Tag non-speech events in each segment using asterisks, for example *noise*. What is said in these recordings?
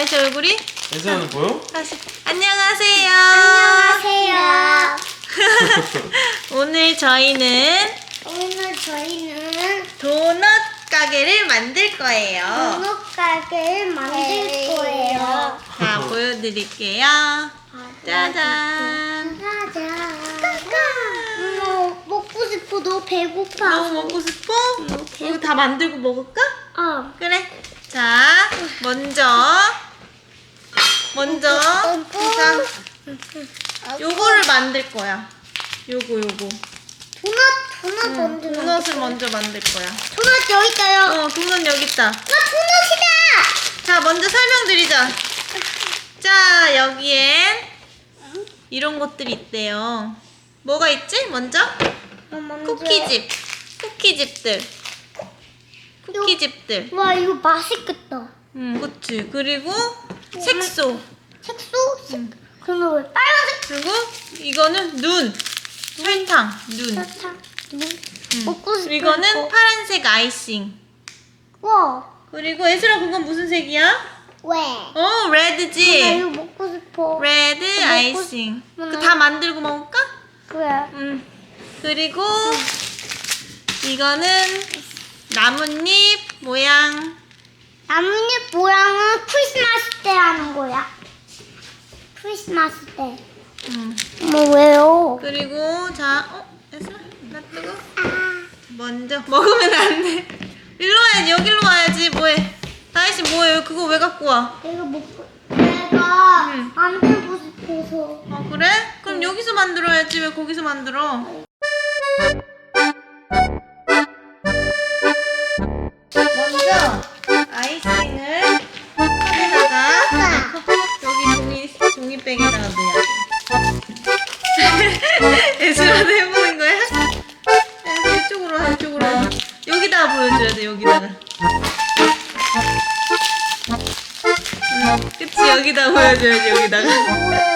다이씨 얼굴이? 예전에는 보여? 다시 안녕하세요. 안녕하세요. *laughs* 오늘 저희는 오늘 저희는 도넛 가게를 만들 거예요. 도넛 가게를 만들 거예요. 자 보여드릴게요. 짜잔. 짜잔. 어머, 먹고 싶어. 너 배고파. 너무 먹고 싶어? 이거 다 만들고 먹을까? 어. 그래. 자, 먼저 먼저 자, 요거를 만들 거야. 요거 요거. 도넛 도넛 응, 먼저. 도넛을. 먼저 만들 거야. 도넛 여기 있어요. 어, 도넛 여기 있다. 나 도넛이다. 자, 먼저 설명드리자. 자, 여기엔 이런 것들이 있대요. 뭐가 있지? 먼저 쿠키집, 쿠키집들, 쿠키집들. 와 이거 맛있겠다. 음, 그치. 그리고 색소. 색소? 색. 그러면 왜 빨간색? 그리고 이거는 눈, 설탕, 눈. 설탕. 음. 음. 먹고 싶어. 이거는 이거. 파란색 아이싱. 와. 그리고 애슬아 그건 무슨 색이야? 왜? 어, 나 레드지. 이거 먹고 싶어. 레드 아이싱. 싶- 그다 만들고 먹을까? 그래. 음. 그리고 이거는 나뭇잎 모양. 나뭇잎 모양은 크리스마스 때 하는 거야. 크리스마스 때. 음. 뭐 왜요? 그리고 자, 어, 애슬아, 놔두고. 아, 먼저 *laughs* 먹으면 안 돼. 일로 와야지. 여기로 와야지. 뭐해? 다이씨 뭐해? 그거 왜 갖고 와? 내가 먹고 내가 응. 만들고 싶어서. 어 그래? 그럼 여기서 만들어야지. 왜 거기서 만들어? 먼저 아이싱을 컵에다가 여기 종이 종이백에다가 넣어야지. 애슬아도 해보는 거야? 애슬아 이쪽으로 와 이쪽으로 와. 여기다가 보여줘야 돼 여기다가. 응, 그치 여기다 보여줘야지 여기다가.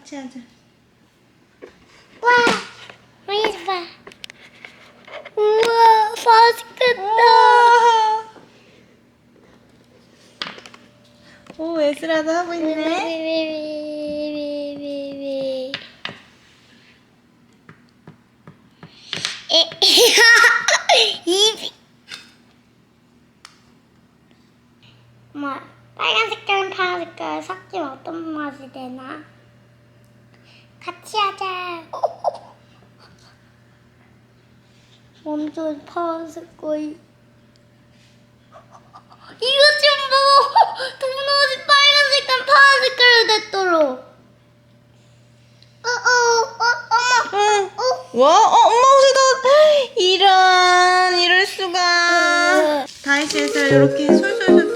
같이 하자. 와, 많이 봐. 우와, 맛있겠다. 오, 에스라도 하고 있네. 엄마, *laughs* 빨간 색깔, 파란 색깔 섞이면 어떤 맛이 되나? 같이 하자. 파란색 거이. 이거 좀 봐! 도넛이 빨간 색깔, 파란 색깔로 됐더라. 어, 어, 어, 어머. 응. 어, 와, 어, 엄마 옷에다 이런 이럴 수가. 다이씨 에스라 이렇게 솔솔솔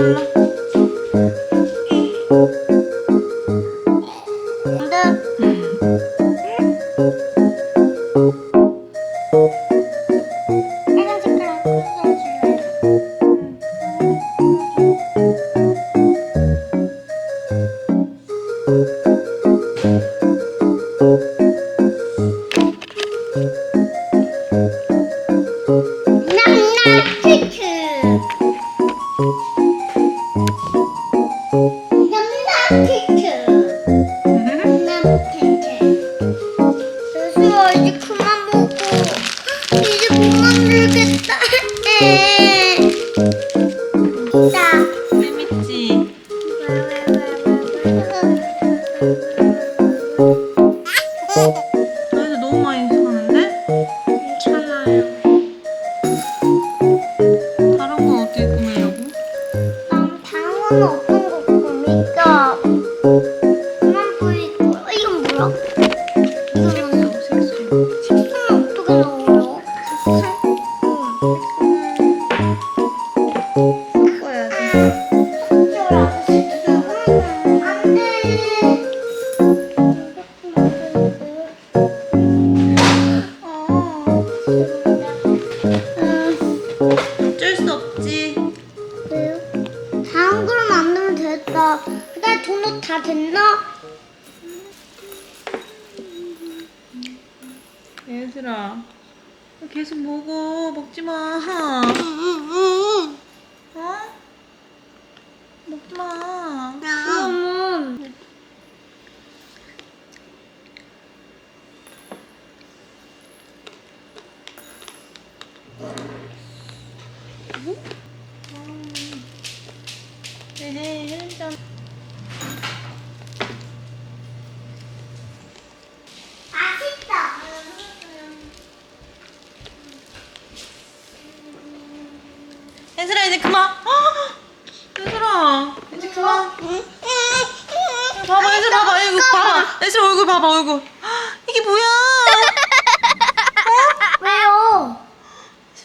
Thank you. 봐. 다음 그릇 만들면 됐다. 근데 도넛 다 됐나? 얘들아. 계속 먹어. 먹지 마. 얘들아 이제 그만. 얘들아 이제 그만. 응? 봐봐 얘들아 봐봐 이거 봐봐. 얘들아 얼굴 봐봐 얼굴. 아, 이게 뭐야? 어? 왜요?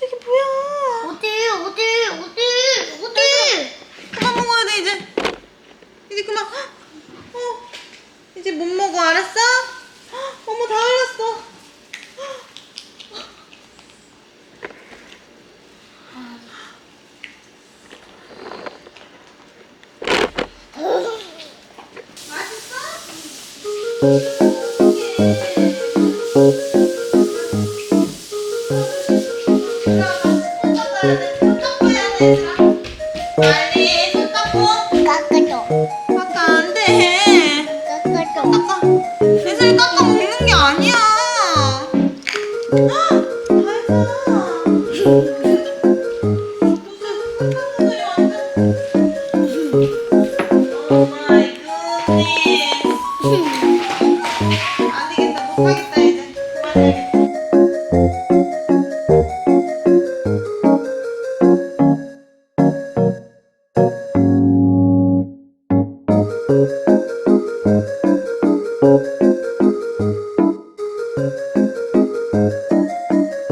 이게 뭐야? 어디 어디 어디 어디? 그만 먹어야 돼 이제. 이제 그만. 어. 이제 못 먹어 알았어?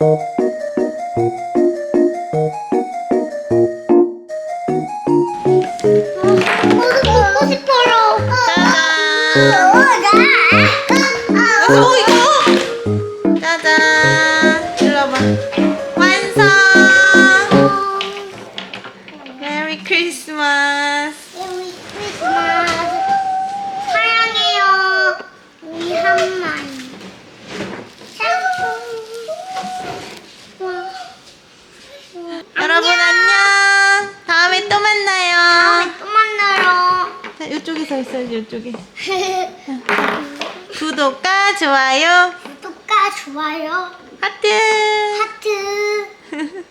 you. 이쪽에. *laughs* 구독과 좋아요. 구독과 좋아요. 하트. 하트. *laughs*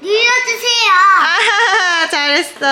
눌러주세요. 아, 잘했어.